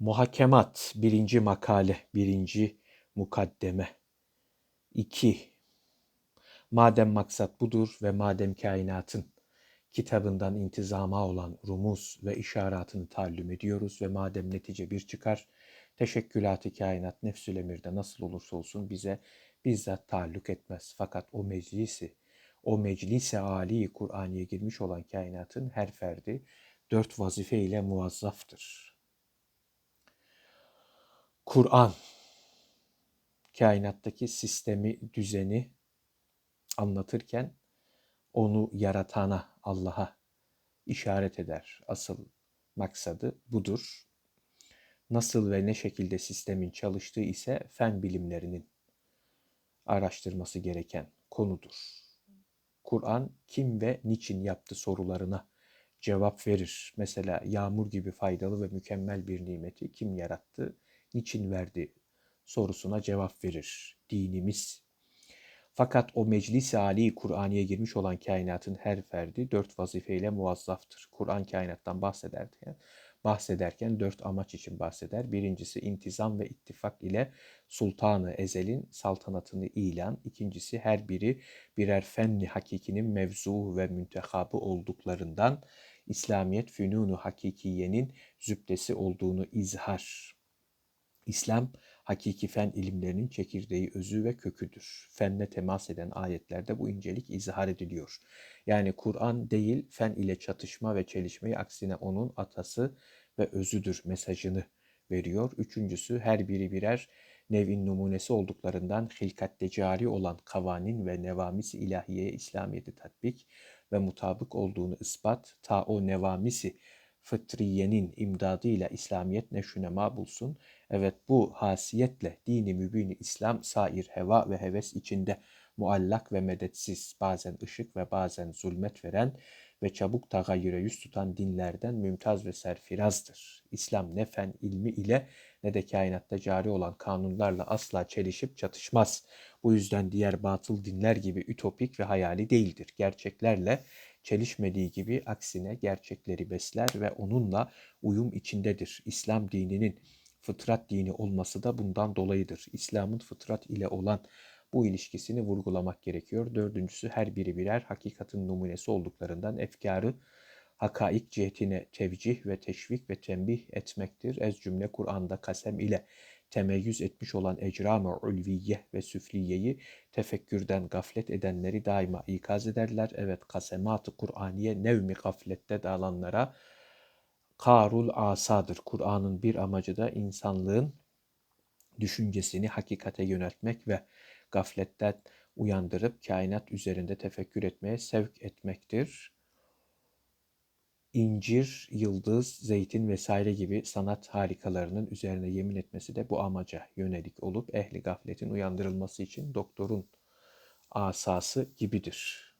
Muhakemat, birinci makale, birinci mukaddeme. 2. Madem maksat budur ve madem kainatın kitabından intizama olan rumuz ve işaratını taallüm ediyoruz ve madem netice bir çıkar, teşekkülatı kainat nefsül emirde nasıl olursa olsun bize bizzat taalluk etmez. Fakat o meclisi, o meclise âli Kur'an'ya girmiş olan kainatın her ferdi dört vazife ile muvazzaftır. Kur'an kainattaki sistemi, düzeni anlatırken onu yaratana, Allah'a işaret eder. Asıl maksadı budur. Nasıl ve ne şekilde sistemin çalıştığı ise fen bilimlerinin araştırması gereken konudur. Kur'an kim ve niçin yaptı sorularına cevap verir. Mesela yağmur gibi faydalı ve mükemmel bir nimeti kim yarattı? Niçin verdi sorusuna cevap verir dinimiz. Fakat o meclis-i âli Kur'an'ya girmiş olan kainatın her ferdi dört vazifeyle muvazzaftır. Kur'an kainattan bahsederken, bahsederken dört amaç için bahseder. Birincisi intizam ve ittifak ile sultanı ezelin saltanatını ilan. İkincisi her biri birer fenni hakikinin mevzu ve müntehabı olduklarından İslamiyet fünunu hakikiyenin zübdesi olduğunu izhar. İslam, hakiki fen ilimlerinin çekirdeği, özü ve köküdür. Fenle temas eden ayetlerde bu incelik izhar ediliyor. Yani Kur'an değil, fen ile çatışma ve çelişmeyi aksine onun atası ve özüdür mesajını veriyor. Üçüncüsü her biri birer nevin numunesi olduklarından hilkatte cari olan kavanin ve nevamisi ilahiyeye İslamiyet'i tatbik ve mutabık olduğunu ispat, ta o nevamisi fıtriyenin imdadıyla İslamiyet neşünema bulsun. Evet bu hasiyetle dini mübini İslam sair heva ve heves içinde muallak ve medetsiz, bazen ışık ve bazen zulmet veren ve çabuk tagayyüre yüz tutan dinlerden mümtaz ve serfirazdır. İslam ne fen ilmi ile ne de kainatta cari olan kanunlarla asla çelişip çatışmaz. Bu yüzden diğer batıl dinler gibi ütopik ve hayali değildir. Gerçeklerle çelişmediği gibi aksine gerçekleri besler ve onunla uyum içindedir. İslam dininin fıtrat dini olması da bundan dolayıdır. İslam'ın fıtrat ile olan bu ilişkisini vurgulamak gerekiyor. Dördüncüsü her biri birer hakikatin numunesi olduklarından efkarı hakaik cihetine tevcih ve teşvik ve tembih etmektir. Ez cümle Kur'an'da kasem ile temeyyüz etmiş olan ecram-ı ulviye ve süfliyeyi tefekkürden gaflet edenleri daima ikaz ederler. Evet kasemat-ı Kur'aniye nevmi gaflette dalanlara karul asadır. Kur'an'ın bir amacı da insanlığın düşüncesini hakikate yöneltmek ve gafletten uyandırıp kainat üzerinde tefekkür etmeye sevk etmektir incir, yıldız, zeytin vesaire gibi sanat harikalarının üzerine yemin etmesi de bu amaca yönelik olup ehli gafletin uyandırılması için doktorun asası gibidir.